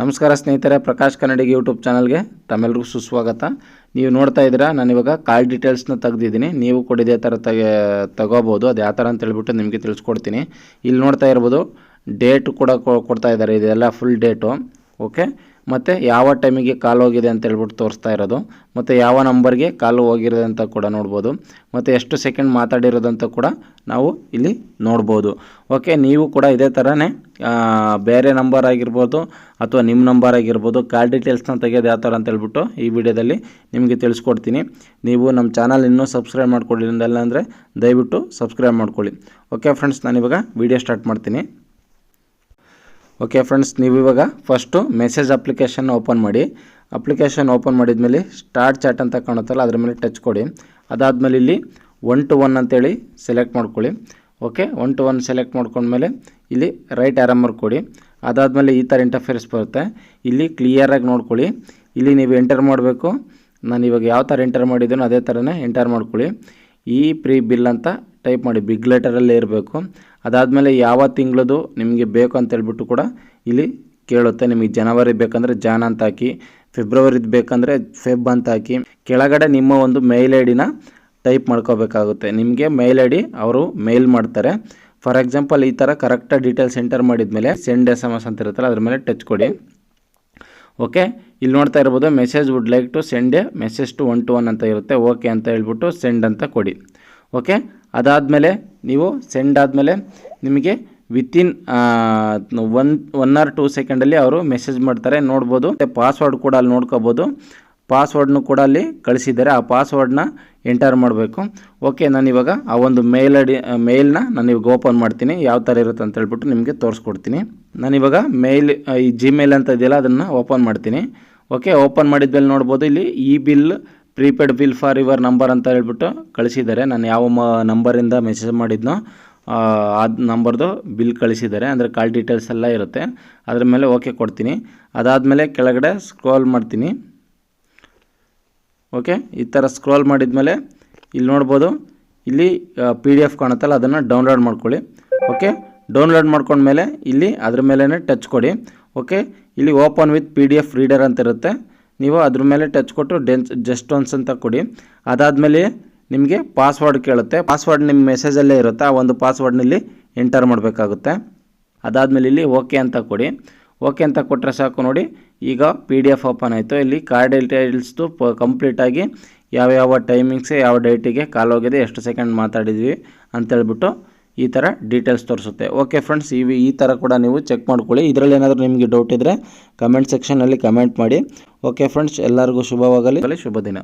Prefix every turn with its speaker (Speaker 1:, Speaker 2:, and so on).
Speaker 1: ನಮಸ್ಕಾರ ಸ್ನೇಹಿತರೆ, ಪ್ರಕಾಶ್ ಕನ್ನಡಿಗ ಯೂಟ್ಯೂಬ್ ಚಾನಲ್ಗೆ ತಮ್ಮೆಲ್ಲರಿಗೂ ಸುಸ್ವಾಗತ. ನೀವು ನೋಡ್ತಾ ಇದ್ದೀರಾ ನಾನಿವಾಗ ಕಾಲ್ ಡೀಟೇಲ್ಸ್ನ ತೆಗೆದಿದ್ದೀನಿ. ನೀವು ಕೂಡ ಇದೇ ಥರ ತೆಗೆ, ತಗೋಬೋದು. ಅದು ಯಾವ ಥರ ಅಂತ ಹೇಳ್ಬಿಟ್ಟು ನಿಮಗೆ ತಿಳಿಸ್ಕೊಡ್ತೀನಿ. ಇಲ್ಲಿ ನೋಡ್ತಾ ಇರ್ಬೋದು ಡೇಟ್ ಕೂಡ ಕೊಡ್ತಾ ಇದ್ದಾರೆ. ಇದೆಲ್ಲ ಫುಲ್ ಡೇಟು ಓಕೆ ಮತ್ತು ಯಾವ ಟೈಮಿಗೆ ಕಾಲ್ ಹೋಗಿದೆ ಅಂತ ಹೇಳ್ಬಿಟ್ಟು ತೋರಿಸ್ತಾ ಇರೋದು. ಮತ್ತು ಯಾವ ನಂಬರ್ಗೆ ಕಾಲು ಹೋಗಿರೋದು ಅಂತ ಕೂಡ ನೋಡ್ಬೋದು. ಮತ್ತು ಎಷ್ಟು ಸೆಕೆಂಡ್ ಮಾತಾಡಿರೋದಂತ ಕೂಡ ನಾವು ಇಲ್ಲಿ ನೋಡ್ಬೋದು. ಓಕೆ, ನೀವು ಕೂಡ ಇದೇ ಥರನೇ ಬೇರೆ ನಂಬರ್ ಆಗಿರ್ಬೋದು ಅಥವಾ ನಿಮ್ಮ ನಂಬರ್ ಆಗಿರ್ಬೋದು, ಕಾಲ್ ಡೀಟೇಲ್ಸ್ನ ತೆಗೆಯೋದು ಯಾವ ಥರ ಅಂತ ಹೇಳ್ಬಿಟ್ಟು ಈ ವಿಡಿಯೋದಲ್ಲಿ ನಿಮಗೆ ತಿಳಿಸ್ಕೊಡ್ತೀನಿ. ನೀವು ನಮ್ಮ ಚಾನಲ್ ಇನ್ನೂ ಸಬ್ಸ್ಕ್ರೈಬ್ ಮಾಡ್ಕೊಳ್ಳಿ ಅಂದರೆ ದಯವಿಟ್ಟು ಸಬ್ಸ್ಕ್ರೈಬ್ ಮಾಡ್ಕೊಳ್ಳಿ. ಓಕೆ ಫ್ರೆಂಡ್ಸ್ ನಾನಿವಾಗ ವಿಡಿಯೋ ಸ್ಟಾರ್ಟ್ ಮಾಡ್ತೀನಿ. ಓಕೆ ಫ್ರೆಂಡ್ಸ್ ನೀವು ಇವಾಗ ಫಸ್ಟು ಮೆಸೇಜ್ ಅಪ್ಲಿಕೇಶನ್ ಓಪನ್ ಮಾಡಿ. ಅಪ್ಲಿಕೇಶನ್ ಓಪನ್ ಮಾಡಿದ್ಮೇಲೆ ಸ್ಟಾರ್ಟ್ ಚಾಟ್ ಅಂತ ಕಾಣುತ್ತಲ್ಲ, ಅದ್ರ ಮೇಲೆ ಟಚ್ ಕೊಡಿ. ಅದಾದಮೇಲೆ ಇಲ್ಲಿ ಒನ್ ಟು ಒನ್ ಅಂತೇಳಿ ಸೆಲೆಕ್ಟ್ ಮಾಡ್ಕೊಳ್ಳಿ. Okay one two one select ಮಾಡ್ಕೊಂಡ್ಮೇಲೆ ಇಲ್ಲಿ ರೈಟ್ ಆರಾಮರ್ ಕೊಡಿ. ಅದಾದಮೇಲೆ ಈ ಥರ ಇಂಟರ್ಫೇರ್ಸ್ ಬರುತ್ತೆ. ಇಲ್ಲಿ ಕ್ಲಿಯರಾಗಿ ನೋಡ್ಕೊಳ್ಳಿ. ಇಲ್ಲಿ ನೀವು ಎಂಟರ್ ಮಾಡಬೇಕು. ನಾನು ಇವಾಗ ಯಾವ ಥರ ಎಂಟರ್ ಮಾಡಿದ್ದೀನೋ ಅದೇ ಥರನೇ ಎಂಟರ್ ಮಾಡ್ಕೊಳ್ಳಿ. ಈ ಪ್ರೀ ಬಿಲ್ ಅಂತ ಟೈಪ್ ಮಾಡಿ ಬಿಗ್ ಲೆಟರಲ್ಲೇ ಇರಬೇಕು. ಅದಾದಮೇಲೆ ಯಾವ ತಿಂಗಳದು ನಿಮಗೆ ಬೇಕು ಅಂತ ಹೇಳ್ಬಿಟ್ಟು ಕೂಡ ಇಲ್ಲಿ ಕೇಳುತ್ತೆ. ನಿಮಗೆ ಜನವರಿ ಬೇಕಂದರೆ ಜಾನ್ ಅಂತ ಹಾಕಿ, ಫೆಬ್ರವರಿದು ಬೇಕಂದರೆ ಫೆಬ್ ಅಂತ ಹಾಕಿ, ಕೆಳಗಡೆ ನಿಮ್ಮ ಒಂದು ಮೇಲ್ ಐ ಡಿನ ಟೈಪ್ ಮಾಡ್ಕೋಬೇಕಾಗುತ್ತೆ. ನಿಮಗೆ ಮೇಲ್ ಐ ಡಿ ಅವರು ಮೇಲ್ ಮಾಡ್ತಾರೆ. ಫಾರ್ ಎಕ್ಸಾಂಪಲ್ ಈ ಥರ ಕರೆಕ್ಟಾಗಿ ಡೀಟೇಲ್ಸ್ ಎಂಟರ್ ಮಾಡಿದ್ಮೇಲೆ ಸೆಂಡ್ ಎಸ್ ಎಂ ಎಸ್ ಅಂತ ಇರುತ್ತಲ್ಲ, ಅದ್ರ ಮೇಲೆ ಟಚ್ ಕೊಡಿ. ಓಕೆ, ಇಲ್ಲಿ ನೋಡ್ತಾ ಇರ್ಬೋದು message would like to send a message to one two one ಅಂತ ಇರುತ್ತೆ. ಓಕೆ ಅಂತ ಹೇಳ್ಬಿಟ್ಟು ಸೆಂಡ್ ಅಂತ ಕೊಡಿ. ಓಕೆ ಅದಾದಮೇಲೆ ನೀವು ಸೆಂಡ್ ಆದಮೇಲೆ ನಿಮಗೆ within one one or two ಸೆಕೆಂಡಲ್ಲಿ ಅವರು ಮೆಸೇಜ್ ಮಾಡ್ತಾರೆ, ನೋಡ್ಬೋದು. ಮತ್ತು ಪಾಸ್ವರ್ಡ್ ಕೂಡ ಅಲ್ಲಿ ನೋಡ್ಕೋಬೋದು. ಪಾಸ್ವರ್ಡ್ನು ಕೂಡ ಅಲ್ಲಿ ಕಳಿಸಿದ್ದಾರೆ. ಆ ಪಾಸ್ವರ್ಡ್ನ ಎಂಟರ್ ಮಾಡಬೇಕು. ಓಕೆ ನಾನು ಇವಾಗ ಆ ಒಂದು ಮೇಲ್ ಐ ಡಿ ಮೇಲ್ನ ನಾನು ಇವಾಗ ಓಪನ್ ಮಾಡ್ತೀನಿ. ಯಾವ ಥರ ಇರುತ್ತೆ ಅಂತ ಹೇಳ್ಬಿಟ್ಟು ನಿಮಗೆ ತೋರಿಸ್ಕೊಡ್ತೀನಿ. ನಾನಿವಾಗ ಮೇಲ್ ಈ ಜಿಮೇಲ್ ಅಂತ ಇದೆಯಲ್ಲ, ಅದನ್ನು ಓಪನ್ ಮಾಡ್ತೀನಿ. ಓಕೆ ಓಪನ್ ಮಾಡಿದ್ಮೇಲೆ ನೋಡ್ಬೋದು, ಇಲ್ಲಿ ಈ bill prepaid bill for your number ಅಂತ ಹೇಳ್ಬಿಟ್ಟು ಕಳಿಸಿದ್ದಾರೆ. ನಾನು ಯಾವ ಮ ನಂಬರಿಂದ ಮೆಸೇಜ್ ಮಾಡಿದ್ನೋ, ಆ ನಂಬರ್ದು ಬಿಲ್ ಕಳಿಸಿದ್ದಾರೆ. ಅಂದರೆ ಕಾಲ್ ಡೀಟೇಲ್ಸ್ ಎಲ್ಲ ಇರುತ್ತೆ. ಅದ್ರ ಮೇಲೆ ಓಕೆ ಕೊಡ್ತೀನಿ. ಅದಾದಮೇಲೆ ಕೆಳಗಡೆ ಸ್ಕ್ರೋಲ್ ಮಾಡ್ತೀನಿ. ಓಕೆ ಈ ಥರ ಸ್ಕ್ರೋಲ್ ಮಾಡಿದ್ಮೇಲೆ ಇಲ್ಲಿ ನೋಡ್ಬೋದು. ಇಲ್ಲಿ ಪಿ ಡಿ ಎಫ್ ಕಾಣುತ್ತಲ್ಲ, ಅದನ್ನು ಡೌನ್ಲೋಡ್ ಮಾಡ್ಕೊಳ್ಳಿ. ಓಕೆ ಡೌನ್ಲೋಡ್ ಮಾಡ್ಕೊಂಡ್ಮೇಲೆ ಇಲ್ಲಿ ಅದ್ರ ಮೇಲೇ ಟಚ್ ಕೊಡಿ. ಓಕೆ ಇಲ್ಲಿ open with P D F reader ಅಂತ ಇರುತ್ತೆ. ನೀವು ಅದ್ರ ಮೇಲೆ ಟಚ್ ಕೊಟ್ಟು ಡೆನ್ಸ್ ಜಸ್ಟ್ ಒನ್ಸ್ ಅಂತ ಕೊಡಿ. ಅದಾದಮೇಲೆ ನಿಮಗೆ ಪಾಸ್ವರ್ಡ್ ಕೇಳುತ್ತೆ. ಪಾಸ್ವರ್ಡ್ ನಿಮ್ಮ ಮೆಸೇಜಲ್ಲೇ ಇರುತ್ತೆ? ಆ ಒಂದು ಪಾಸ್ವರ್ಡ್ನಲ್ಲಿ ಎಂಟರ್ ಮಾಡಬೇಕಾಗುತ್ತೆ. ಅದಾದಮೇಲೆ ಇಲ್ಲಿ ಓಕೆ ಅಂತ ಕೊಡಿ. ಓಕೆ ಅಂತ ಕೊಟ್ಟರೆ ಸಾಕು ನೋಡಿ. ಈಗ ಪಿ ಡಿ ಎಫ್ ಓಪನ್ ಆಯಿತು. ಇಲ್ಲಿ ಕಾರ್ಡ್ ಡೀಟೇಲ್ಸ್ದು ಪ ಕಂಪ್ಲೀಟಾಗಿ ಯಾವ್ಯಾವ ಟೈಮಿಂಗ್ಸ್ ಯಾವ ಡೇಟಿಗೆ ಕಾಲ್ ಹೋಗಿದೆ, ಎಷ್ಟು ಸೆಕೆಂಡ್ ಮಾತಾಡಿದ್ವಿ ಅಂತೇಳ್ಬಿಟ್ಟು ಈ ಥರ ಡೀಟೇಲ್ಸ್ ತೋರಿಸುತ್ತೆ. ಓಕೆ ಫ್ರೆಂಡ್ಸ್ ಇವು ಈ ಥರ ಕೂಡ ನೀವು ಚೆಕ್ ಮಾಡ್ಕೊಳ್ಳಿ. ಇದರಲ್ಲಿ ಏನಾದರೂ ನಿಮಗೆ ಡೌಟ್ ಇದ್ದರೆ ಕಮೆಂಟ್ ಸೆಕ್ಷನಲ್ಲಿ ಕಮೆಂಟ್ ಮಾಡಿ. ಓಕೆ ಫ್ರೆಂಡ್ಸ್ ಎಲ್ಲರಿಗೂ ಶುಭವಾಗಲಿ. ಶುಭ ದಿನ.